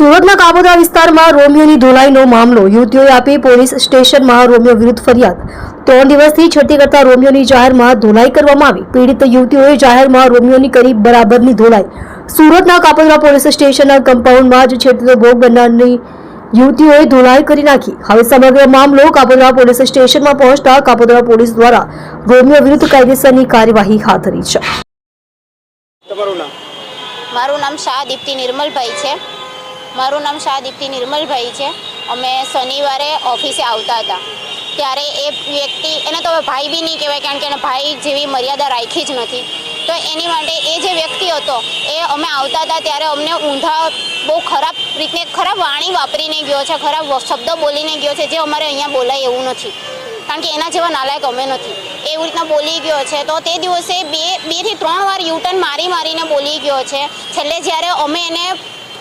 સુરતના કાબોદા વિસ્તારમાં રોમિયોની ધોલાઈનો મામલો યુવતીઓએ આપી પોલીસ સ્ટેશનમાં રોમિયો વિરુદ્ધ ફરિયાદ. ત્રણ દિવસથી છેડતી કરતા રોમિયોની જાહેરમાં ધોલાઈ કરવામાં આવી. પીડિત યુવતીઓએ જાહેરમાં રોમિયોની કરી બરાબરની ધોલાઈ. સુરતના કાપોદરા પોલીસ સ્ટેશનના કમ્પાઉન્ડમાં જ છેડતીનો ભોગ બનનારની યુવતીઓએ ધોલાઈ કરી નાખી. હવે સમગ્ર મામલો કાપોદરા પોલીસ સ્ટેશનમાં પહોંચતા કાપોદરા પોલીસ દ્વારા રોમિયો વિરુદ્ધ કાયદેસરની કાર્યવાહી હાથ ધરી છે. મારું નામ શાહ દીપ્તિ નિર્મલભાઈ છે. મારું નામ શાહ દીપ્તિ નિર્મલભાઈ છે. અમે શનિવારે ઓફિસે આવતા હતા. ત્યારે એ વ્યક્તિ, એને તો હવે ભાઈ બી નહીં કહેવાય, કારણ કે એને ભાઈ જેવી મર્યાદા રાખી જ નથી. તો એની માટે એ જે વ્યક્તિ હતો, એ અમે આવતા હતા ત્યારે અમને ઊંધા બહુ ખરાબ રીતે, ખરાબ વાણી વાપરીને ગયો છે, ખરાબ શબ્દો બોલીને ગયો છે, જે અમારે અહીંયા બોલાય એવું નથી. કારણ કે એના જેવા નાલાયક અમે નથી. એવી રીતના બોલી ગયો છે. તો તે દિવસે બે બેથી ત્રણ વાર યુટર્ન મારી મારીને બોલી ગયો છે. છેલ્લે જ્યારે અમે એને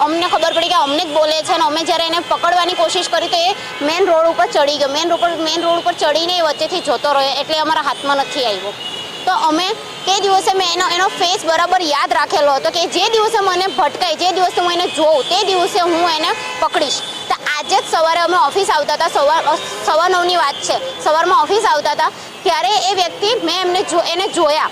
અમને ખબર પડી કે અમને જ બોલે છે અને અમે જ્યારે એને પકડવાની કોશિશ કરી તો એ મેન રોડ ઉપર ચડી ગયો. મેન રોડ મેન રોડ ઉપર ચડીને એ વચ્ચેથી જતો રહ્યો એટલે અમારા હાથમાં નથી આવ્યો. તો અમે તે દિવસે મેં એનો એનો ફેસ બરાબર યાદ રાખેલો હતો કે જે દિવસે મને ભટકાય, જે દિવસે હું એને જોઉં, તે દિવસે હું એને પકડીશ. તો આજે જ સવારે અમે ઓફિસ આવતા હતા. સવાર સવા નવની વાત છે. સવારમાં ઓફિસ આવતા હતા. ત્યારે એ વ્યક્તિ મેં એમને જો એને જોયા.